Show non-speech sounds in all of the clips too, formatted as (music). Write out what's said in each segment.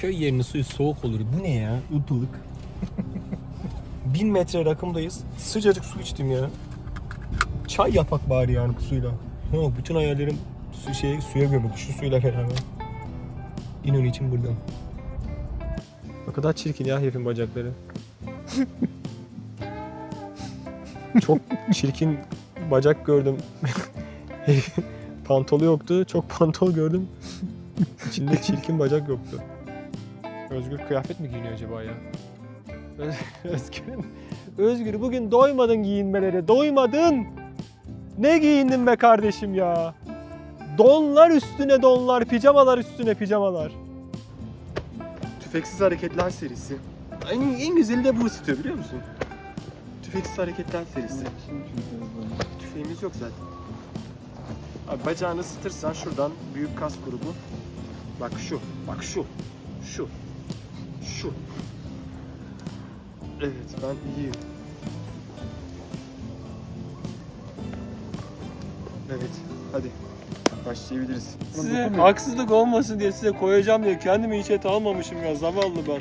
köy yerinin suyu soğuk olur. Bu ne ya? Ipılık. (laughs) Bin metre rakımdayız. Sıcacık su içtim ya. Çay yapak bari yani bu suyla. Ha, bütün hayallerim su, şey, suya gömüldü şu suyla beraber. İnönü için buradan. O kadar çirkin ya herifin bacakları. (laughs) Çok çirkin bacak gördüm. (laughs) Pantolu yoktu. Çok pantol gördüm. İçinde çirkin bacak yoktu. Özgür kıyafet mi giyiniyor acaba ya? Öz- (laughs) Özgür'ün Özgür bugün doymadın giyinmelere. Doymadın. Ne giyindin be kardeşim ya? Donlar üstüne donlar, pijamalar üstüne pijamalar. Tüfeksiz Hareketler serisi. En, en güzeli de bu ısıtıyor biliyor musun? Tüfeksiz Hareketler serisi. Tüfeğimiz yok zaten. Abi bacağını ısıtırsan şuradan büyük kas grubu. Bak şu, bak şu, şu. Evet ben iyiyim. Evet hadi başlayabiliriz. Size haksızlık olmasın diye size koyacağım diye kendimi hiç et almamışım ya zavallı ben.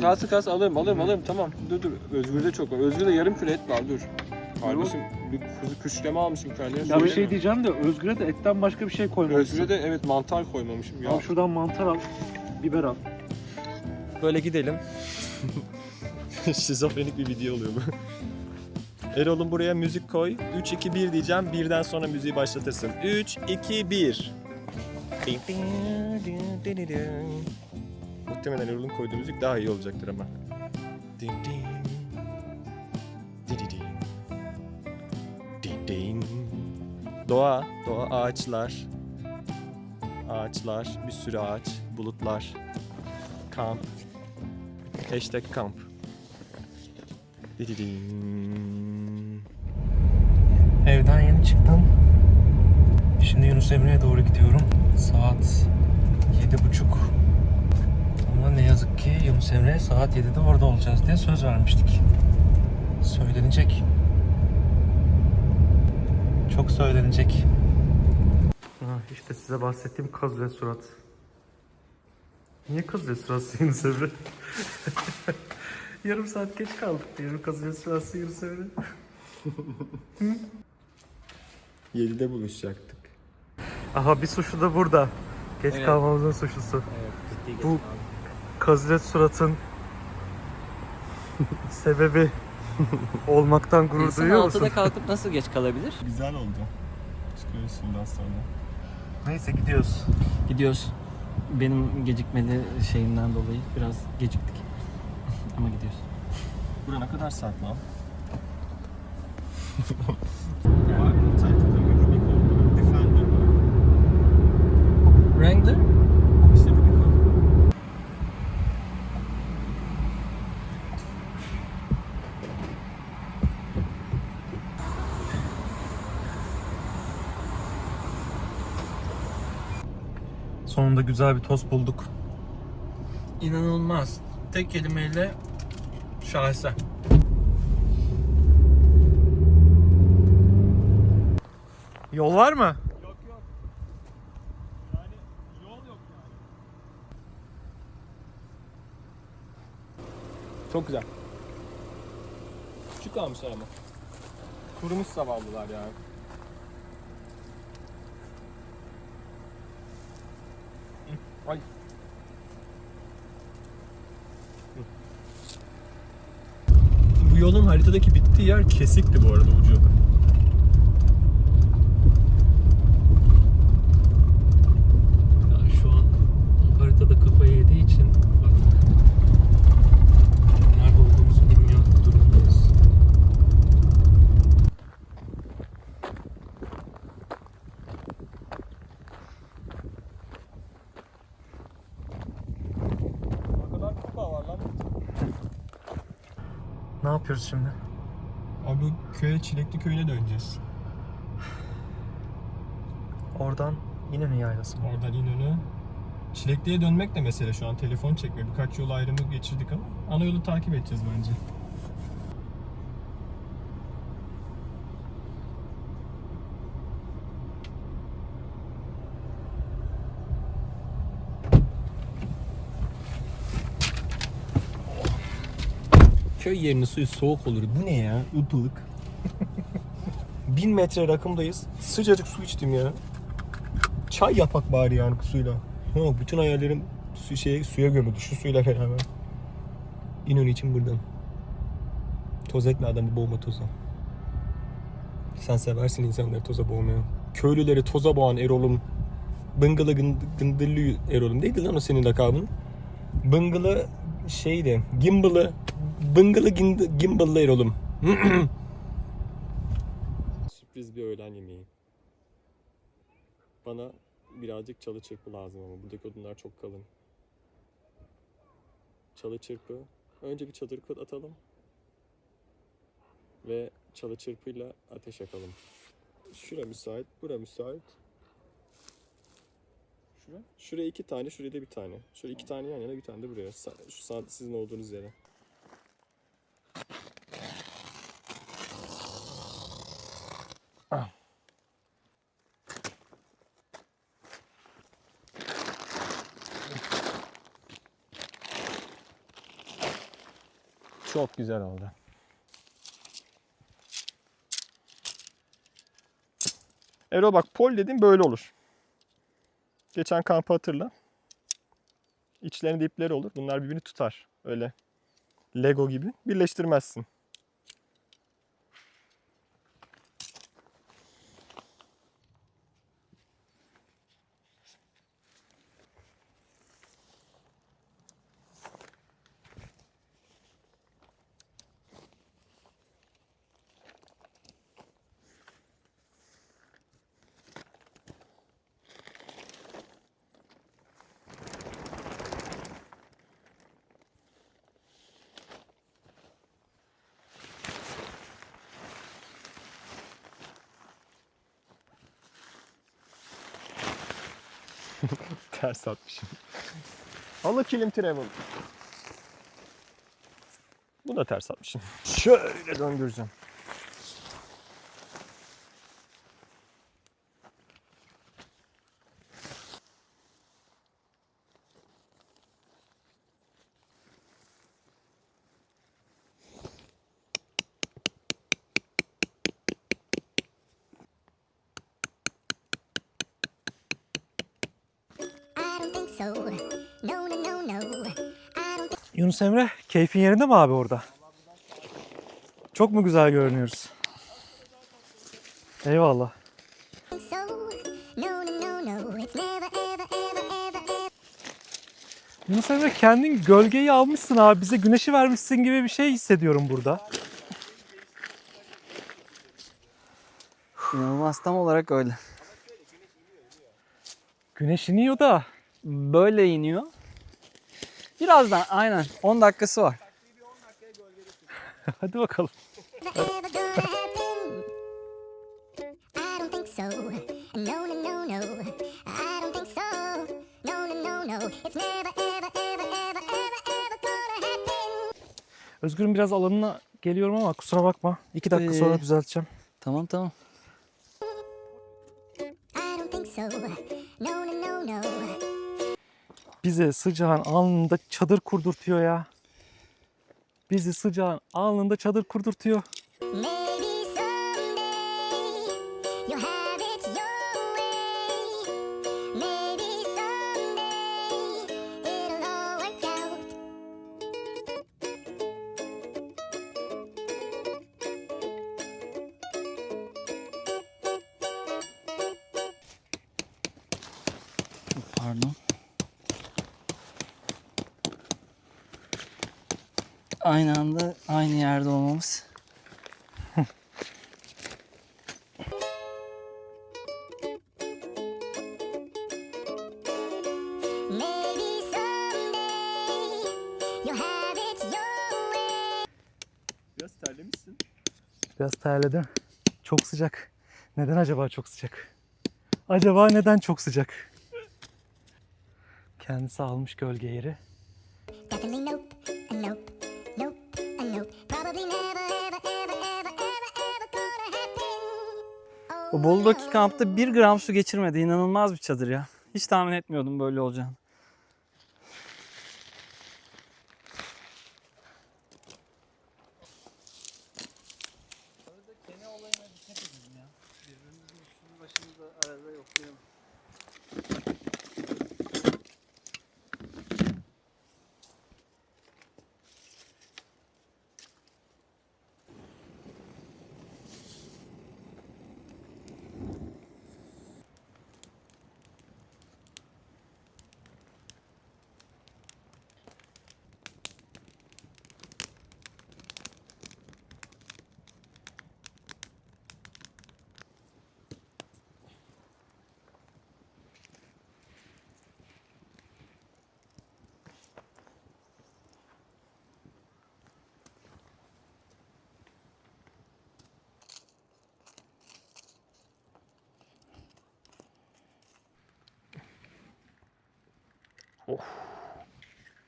Kası kas alırım alırım alırım tamam. Dur dur Özgür'de çok var. Özgür'de yarım kilo et var dur. Kardeşim bir kuzu küşleme almışım kendine. Ya bir şey diyeceğim de Özgür'e de etten başka bir şey koymamışsın. Özgür'e de evet mantar koymamışım ya. Al şuradan mantar al, biber al. Böyle gidelim. (laughs) Şizofrenik bir video oluyor bu. Erol'un buraya müzik koy. 3 2 1 diyeceğim. Birden sonra müziği başlatırsın. 3 2 1. Ding, ding, ding, ding, ding, ding. Muhtemelen Erol'un koyduğu müzik daha iyi olacaktır ama. Doğa, doğa ağaçlar. Ağaçlar, bir sürü ağaç, bulutlar. Kamp. Hashtag kamp. Evden yeni çıktım. Şimdi Yunus Emre'ye doğru gidiyorum. Saat yedi buçuk. Ama ne yazık ki Yunus Emre'ye saat 7'de orada olacağız diye söz vermiştik. Söylenecek. Çok söylenecek. Ah, işte size bahsettiğim kaz ve surat. Niye kaz ve surat Yunus Emre? (laughs) Yarım saat geç kaldık diyorum kaz ve surat Yunus Emre. 7'de buluşacaktık. Aha bir suçlu da burada. Geç Evet. kalmamızın suçlusu. Evet, ciddi Bu- Kazilet suratın sebebi olmaktan gurur İnsan duyuyor musun? 6'da kalkıp nasıl geç kalabilir? Güzel oldu. Çıkıyoruz şimdi az sonra. Neyse gidiyoruz. Gidiyoruz. Benim gecikmeli şeyimden dolayı biraz geciktik. (laughs) Ama gidiyoruz. Bura ne kadar saat lan? (laughs) Sonunda güzel bir tost bulduk. İnanılmaz. Tek kelimeyle şaheser. Yol var mı? Yok yok. Yani yol yok yani. Çok güzel. Küçük kalmışlar ama. Kurumuş zavallılar ya. Ay. Bu yolun haritadaki bittiği yer kesikti bu arada ucu. Ya şu an haritada kafayı yediği için artık nerede olduğumuzu bilmiyor durumdayız. Ne kadar kupa var lan. Ne yapıyoruz şimdi? Abi köye Çilekli köyüne döneceğiz. Oradan İnönü Yaylası mı? Oradan İnönü. Çilekli'ye dönmek de mesele şu an. Telefon çekmiyor. Birkaç yol ayrımı geçirdik ama ana yolu takip edeceğiz bence. Köy yerinin suyu soğuk olur. Bu ne ya? Ilık. (laughs) Bin metre rakımdayız. Sıcacık su içtim ya. Çay yapak bari yani suyla. Ha, bütün hayallerim su, şey, suya gömüldü şu suyla beraber. İnönü için buradan. Toz etme adamı boğma toza. Sen seversin insanları toza boğmaya. Köylüleri toza boğan Erol'un Bıngılı gındı- Gındırlı Erol'un neydi lan o senin lakabın? Bıngılı şeydi. Gimbal'ı Bıngılı gindi- Gimbal'lı Erol'um. (clears throat) Sürpriz bir öğlen yemeği. Bana birazcık çalı çırpı lazım ama buradaki odunlar çok kalın. Çalı çırpı. Önce bir çadır kur atalım. Ve çalı çırpıyla ateş yakalım. Şura müsait, bura müsait. Şura? Şuraya iki tane, şuraya da bir tane. Şöyle iki tane yan yana, bir tane de buraya. Sa- Şu sağ sizin olduğunuz yere. Çok güzel oldu. Erol bak pol dedim böyle olur. Geçen kampı hatırla. İçlerinde ipleri olur. Bunlar birbirini tutar. Öyle Lego gibi. Birleştirmezsin. Ters atmışım. Halı kilim travel. Bu da ters atmışım. Şöyle döndüreceğim. I don't think so. No, no, no, no. I don't Yunus Emre, keyfin yerinde mi abi orada? Çok mu güzel görünüyoruz? Eyvallah. Yunus Emre kendin gölgeyi almışsın abi. Bize güneşi vermişsin gibi bir şey hissediyorum burada. İnanılmaz tam olarak öyle. Güneş iniyor da. Böyle iniyor. Birazdan aynen 10 dakikası var. (laughs) Hadi bakalım. Özgür'ün biraz alanına geliyorum ama kusura bakma. İki dakika Ee, sonra düzelteceğim. Tamam tamam. I don't think so. No, no, no, no. Bize sıcağın alnında çadır kurdurtuyor ya. Bizi sıcağın alnında çadır kurdurtuyor. Maybe Aynı anda aynı yerde olmamız. Maybe someday you'll have it your way. Biraz terlemişsin. Biraz terledim. Çok sıcak. Neden acaba çok sıcak? Acaba neden çok sıcak? Kendisi almış gölge yeri. Bolu'daki kampta 1 gram su geçirmedi. İnanılmaz bir çadır ya. Hiç tahmin etmiyordum böyle olacağını.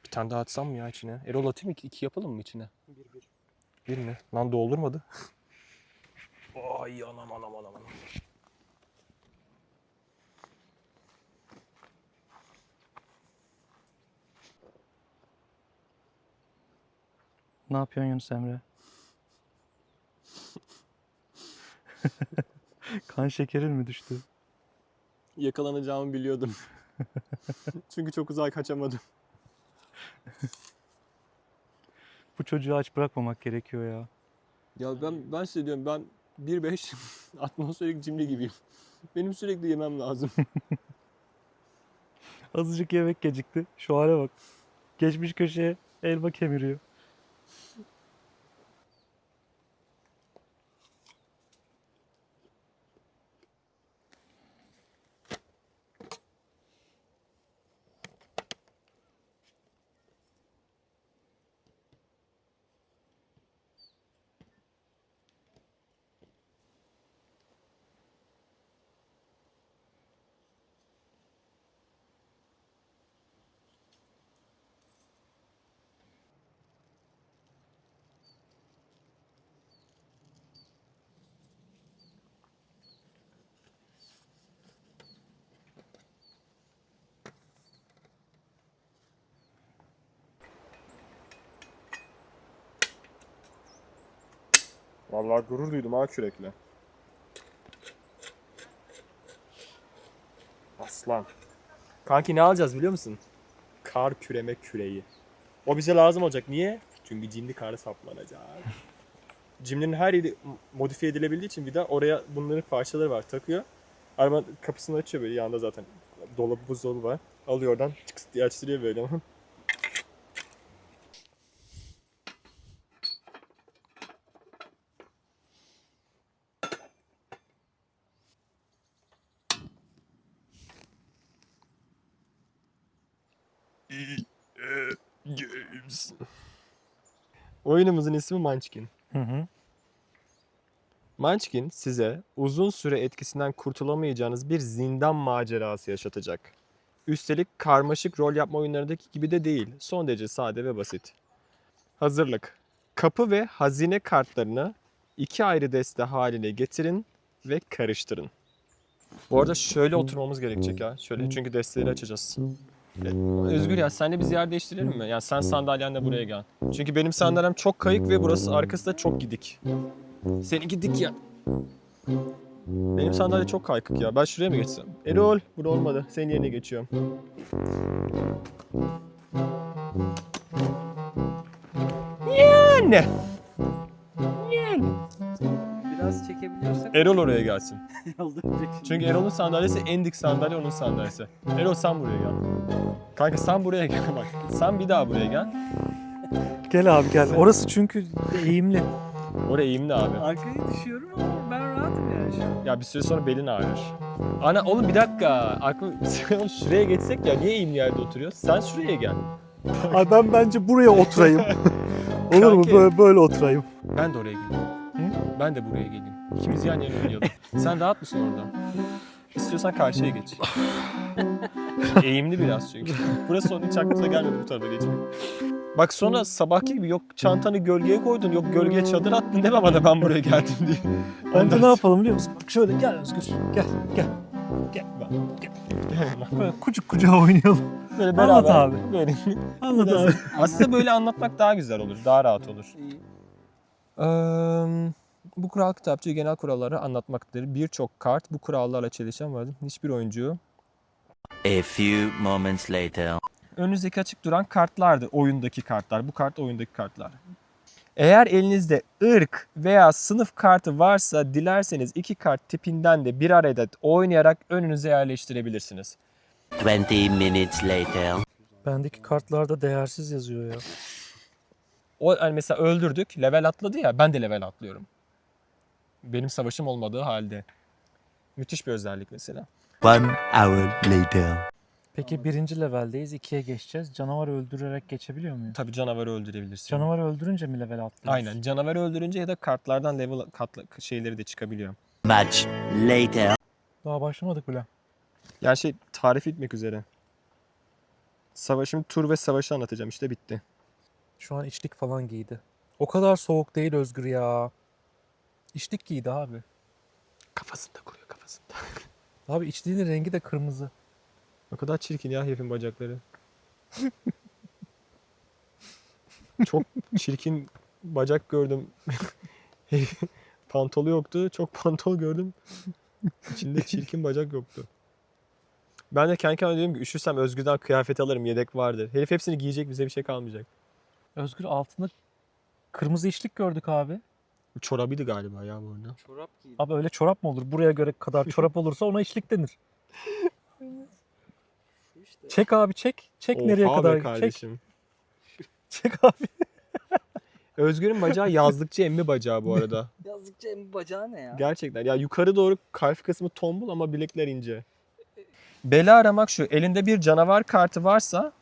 Bir tane daha atsam mı ya içine? Erol atayım iki, iki yapalım mı içine? Bir bir. Bir mi? Lan doldurmadı. Ay anam anam anam anam. Ne yapıyorsun Yunus Emre? (laughs) kan şekerin mi düştü? Yakalanacağımı biliyordum. (laughs) (laughs) Çünkü çok uzağa kaçamadım. (laughs) Bu çocuğu aç bırakmamak gerekiyor ya. Ya ben ben size diyorum ben 1.5 (laughs) atmosferik cimri gibiyim. Benim sürekli yemem lazım. Azıcık yemek gecikti. Şu hale bak. Geçmiş köşeye elma kemiriyor. Vallahi gurur duydum ha kürekle. Aslan. Kanki ne alacağız biliyor musun? Kar küreme küreği. O bize lazım olacak. Niye? Çünkü cimri karı saplanacak. (laughs) Cimrinin her yeri modifiye edilebildiği için bir de oraya bunların parçaları var. Takıyor. Araba kapısını açıyor böyle yanında zaten. Dolabı buzdolabı var. Alıyor oradan çıks diye açtırıyor böyle. (laughs) Games. Oyunumuzun ismi Munchkin. Hı hı. Munchkin size uzun süre etkisinden kurtulamayacağınız bir zindan macerası yaşatacak. Üstelik karmaşık rol yapma oyunlarındaki gibi de değil. Son derece sade ve basit. Hazırlık. Kapı ve hazine kartlarını iki ayrı deste haline getirin ve karıştırın. Bu arada şöyle oturmamız gerekecek ya. Şöyle çünkü desteleri açacağız. E, Özgür ya senle biz yer değiştirelim mi? Yani sen sandalyenle buraya gel. Çünkü benim sandalyem çok kayık ve burası arkası da çok gidik. Seninki dik ya. Benim sandalye çok kaykık ya. Ben şuraya mı geçsem? Erol, bu olmadı. Senin yerine geçiyorum. Yani. Biraz çekebiliyorsak Erol oraya gelsin. (laughs) şimdi. Çünkü Erol'un sandalyesi en dik sandalye onun sandalyesi. Erol sen buraya gel. Kanka sen buraya gel (laughs) bak. Sen bir daha buraya gel. Gel abi gel. Orası çünkü eğimli. Oraya eğimli abi. Arkaya düşüyorum ama ben rahatım yani şu an. Ya bir süre sonra belin ağrır. Ana oğlum bir dakika. Aklım (laughs) Oğlum şuraya geçsek ya niye eğimli yerde oturuyor? Sen şuraya gel. Abi ben bence buraya oturayım. Olur mu? Kanki. Böyle, böyle oturayım. Ben de oraya geleyim. Ben de buraya geleyim. İkimiz yan yana oynayalım. Sen rahat mısın orada? İstiyorsan karşıya geç. (laughs) Eğimli biraz çünkü. Burası onun hiç aklımıza gelmedi bu tarafa geçmek. Bak sonra sabahki gibi yok çantanı gölgeye koydun, yok gölgeye çadır attın deme bana ben buraya geldim diye. Bence Ondan ne yapalım biliyor musun? Bak şöyle gel Özgür. Gel gel. Gel lan. Böyle kucuk kucağa oynayalım. Böyle beraber. Anlat abi. Böyle. Anlat abi. Aslında böyle anlatmak daha güzel olur, daha rahat olur. Bu kural kitapçığı genel kuralları anlatmaktadır. Birçok kart bu kurallarla çelişen vardır. Hiçbir oyuncu A few moments later. önünüzdeki açık duran kartlardır. Oyundaki kartlar. Bu kart oyundaki kartlar. Eğer elinizde ırk veya sınıf kartı varsa dilerseniz iki kart tipinden de birer adet oynayarak önünüze yerleştirebilirsiniz. 20 minutes later. Bendeki kartlarda değersiz yazıyor ya. O hani mesela öldürdük, level atladı ya ben de level atlıyorum. Benim savaşım olmadığı halde. Müthiş bir özellik mesela. One hour later. Peki birinci leveldeyiz. ikiye geçeceğiz. Canavar öldürerek geçebiliyor muyuz? Tabii canavarı öldürebilirsin. Canavarı öldürünce mi level atlıyoruz? Aynen. Canavarı öldürünce ya da kartlardan level katla, şeyleri de çıkabiliyor. Much later. Daha başlamadık bile. Yani şey tarif etmek üzere. Savaşım tur ve savaşı anlatacağım işte bitti. Şu an içlik falan giydi. O kadar soğuk değil Özgür ya. İçlik giydi abi. Kafasında kuruyor kafasında. (laughs) Abi içliğinin rengi de kırmızı. O kadar çirkin ya herifin bacakları. (laughs) Çok çirkin bacak gördüm. (laughs) Pantolu yoktu. Çok pantol gördüm. İçinde çirkin bacak yoktu. Ben de kendi kendime dedim ki üşürsem Özgür'den kıyafet alırım yedek vardır. Herif hepsini giyecek bize bir şey kalmayacak. Özgür altında kırmızı içlik gördük abi. Çorabıydı galiba ya bu arada. Çorap giydim. Abi öyle çorap mı olur? Buraya göre kadar (laughs) çorap olursa ona içlik denir. İşte. Çek abi çek. Çek nereye Oha be kadar? Çek. kardeşim. (laughs) Çek abi. Özgür'ün bacağı yazlıkçı emmi bacağı bu arada. (laughs) Yazdıkça en bacağı ne ya? Gerçekten. Ya yukarı doğru kalp kısmı tombul ama bilekler ince. Bela aramak şu. Elinde bir canavar kartı varsa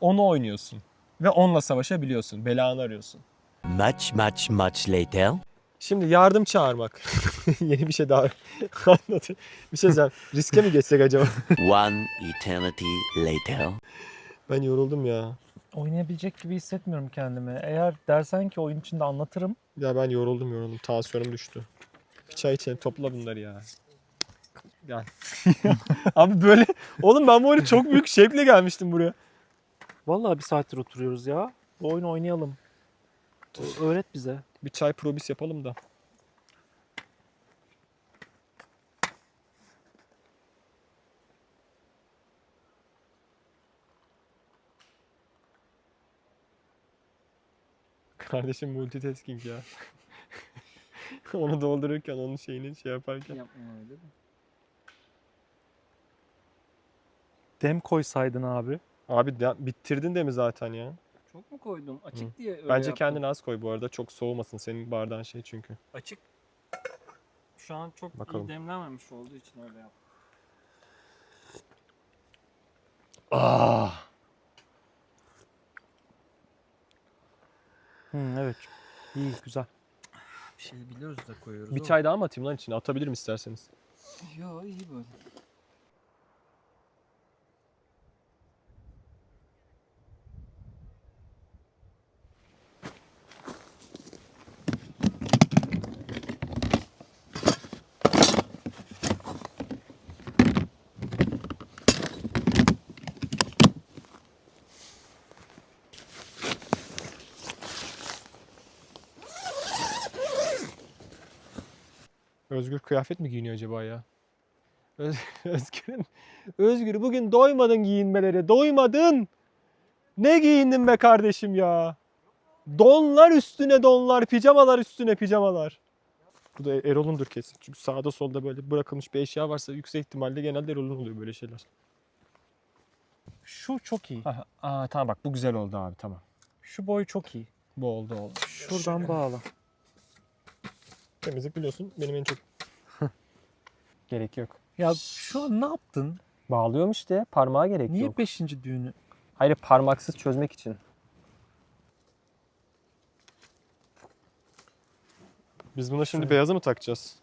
onu oynuyorsun. Ve onunla savaşabiliyorsun. Belanı arıyorsun. Much, much, much later. Şimdi yardım çağırmak. (laughs) Yeni bir şey daha (laughs) anlatayım. Bir şey diyeceğim. Riske mi geçsek acaba? (laughs) One eternity later. Ben yoruldum ya. Oynayabilecek gibi hissetmiyorum kendimi. Eğer dersen ki oyun içinde anlatırım. Ya ben yoruldum yoruldum. Tansiyonum düştü. Bir çay içelim. Topla bunları ya. Gel. Abi böyle... Oğlum ben bu oyunu çok büyük şevkle gelmiştim buraya. Vallahi bir saattir oturuyoruz ya. Bu oyunu oynayalım. Öğret bize. Bir çay probis yapalım da. (laughs) Kardeşim multitasking ya. (laughs) Onu doldururken onun şeyini şey yaparken. Yapma öyle de. Dem koysaydın abi. Abi de- bitirdin de mi zaten ya? Çok mu koydun? Açık diye öyle Bence yaptım. kendini az koy bu arada. Çok soğumasın senin bardağın şey çünkü. Açık. Şu an çok Bakalım. iyi demlenmemiş olduğu için öyle yaptım. Ah! Hı, evet. İyi güzel. Bir şey biliyoruz da koyuyoruz. Bir çay daha mı atayım lan içine? Atabilirim isterseniz. Yo iyi böyle. Özgür kıyafet mi giyiniyor acaba ya? Öz- (laughs) Özgür'ün Özgür bugün doymadın giyinmelere. Doymadın. Ne giyindin be kardeşim ya? Donlar üstüne donlar, pijamalar üstüne pijamalar. Bu da Erol'undur kesin. Çünkü sağda solda böyle bırakılmış bir eşya varsa yüksek ihtimalle genelde Erol'un oluyor böyle şeyler. Şu çok iyi. Aha, aa, tamam bak bu güzel oldu abi tamam. Şu boy çok iyi. Bu oldu oldu. Şuradan bağla. Temizlik biliyorsun benim en çok (laughs) gerek yok. Ya şu an ne yaptın? Bağlıyorum işte parmağa gerek Niye yok. beşinci düğünü? Hayır parmaksız çözmek için. Biz buna şimdi Şöyle. beyazı mı takacağız?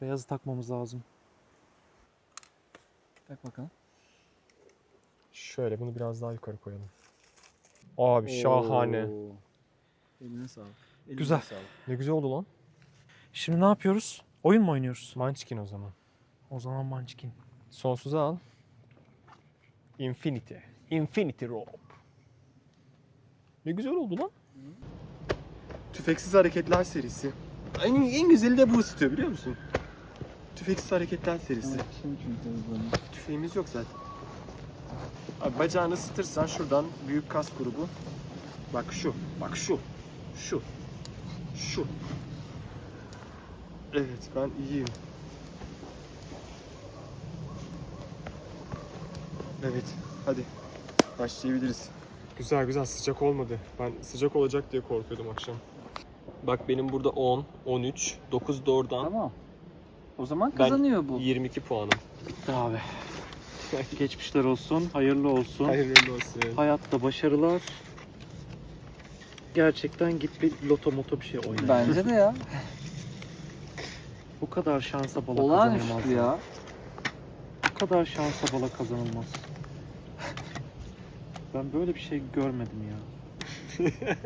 Beyazı takmamız lazım. Bak bakalım. Şöyle bunu biraz daha yukarı koyalım. Abi şahane. Oo. Eline sağlık. Eline Güzel. sağlık. Ne güzel oldu lan. Şimdi ne yapıyoruz? Oyun mu oynuyoruz? Munchkin o zaman. O zaman Munchkin. Sonsuza al. Infinity. Infinity Rope. Ne güzel oldu lan. Tüfeksiz Hareketler serisi. En, en güzeli de bu ısıtıyor biliyor musun? Tüfeksiz Hareketler serisi. Tüfeğimiz yok zaten. Abi bacağını ısıtırsan şuradan büyük kas grubu. Bak şu, bak şu, şu, şu. Evet ben iyiyim. Evet hadi başlayabiliriz. Güzel güzel sıcak olmadı. Ben sıcak olacak diye korkuyordum akşam. Bak benim burada 10, 13, 9 da oradan. Tamam. O zaman Ben- kazanıyor bu. 22 puanım. Bitti abi. Geçmişler olsun, hayırlı olsun. Hayırlı olsun. Hayatta başarılar. Gerçekten git bir loto moto bir şey oyna. Bence de ya. Bu kadar şansa bala Olağanüstü kazanılmaz. ya. Bu kadar şansa bala kazanılmaz. Ben böyle bir şey görmedim ya. (laughs)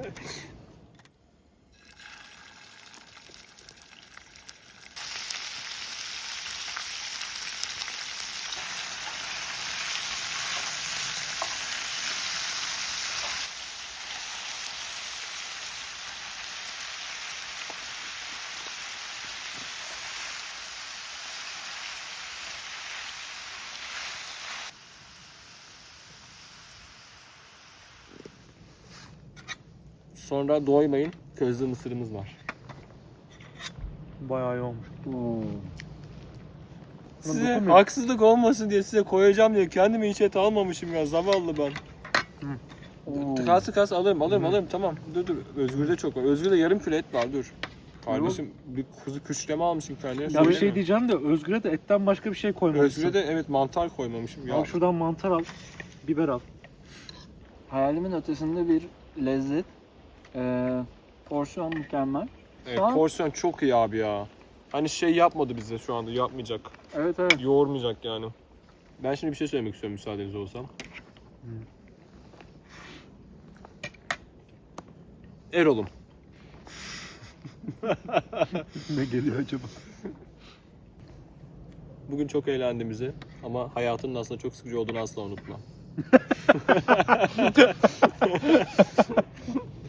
Sonra doymayın. Közlü mısırımız var. Bayağı iyi olmuş. Size dokunmayın. haksızlık olmasın diye size koyacağım diye kendimi hiç et almamışım ya zavallı ben. Tıkası kas alırım alırım alırım tamam. Dur dur Özgür'de çok var. Özgür'de yarım kilo et var dur. Kardeşim bir kuzu küşleme almışım kendine. Ya bir şey diyeceğim de Özgür'e de etten başka bir şey koymamışsın. Özgür'e de evet mantar koymamışım. Ya Al şuradan mantar al, biber al. Hayalimin ötesinde bir lezzet. Ee, porsiyon mükemmel. evet, an- porsiyon çok iyi abi ya. Hani şey yapmadı bize şu anda yapmayacak. Evet evet. Yoğurmayacak yani. Ben şimdi bir şey söylemek istiyorum müsaadeniz olsam. Erol'um. (laughs) ne geliyor acaba? Bugün çok eğlendiğimizi ama hayatının aslında çok sıkıcı olduğunu asla unutma. (laughs)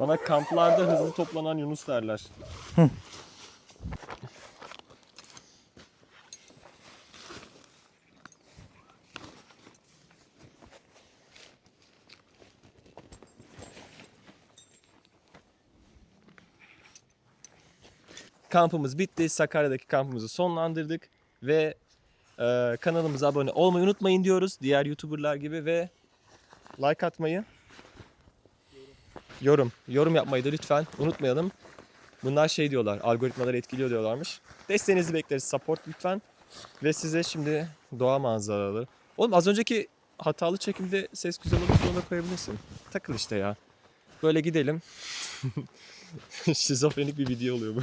Bana kamplarda hızlı toplanan Yunus derler. Kampımız bitti. Sakarya'daki kampımızı sonlandırdık ve e, kanalımıza abone olmayı unutmayın diyoruz. Diğer YouTuber'lar gibi ve like atmayı Yorum. Yorum yapmayı da lütfen unutmayalım. Bunlar şey diyorlar, algoritmaları etkiliyor diyorlarmış. Desteğinizi bekleriz, support lütfen. Ve size şimdi doğa manzaraları. Oğlum az önceki hatalı çekimde ses güzel olursa onu da koyabilirsin. Takıl işte ya. Böyle gidelim. (laughs) Şizofrenik bir video oluyor bu.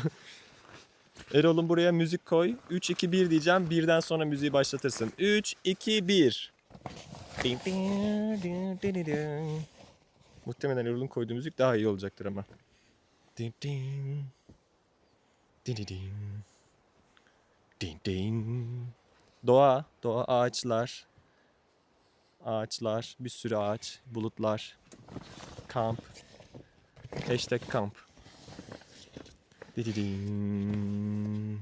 Erol'um buraya müzik koy. 3, 2, 1 diyeceğim. Birden sonra müziği başlatırsın. 3, 2, 1. Ding, ding, ding, ding, ding. Muhtemelen Erol'un koyduğu müzik daha iyi olacaktır ama. Ding. Ding ding ding. Ding ding. Doğa, doğa, ağaçlar. Ağaçlar, bir sürü ağaç, bulutlar. Kamp. Hashtag kamp. Ding ding.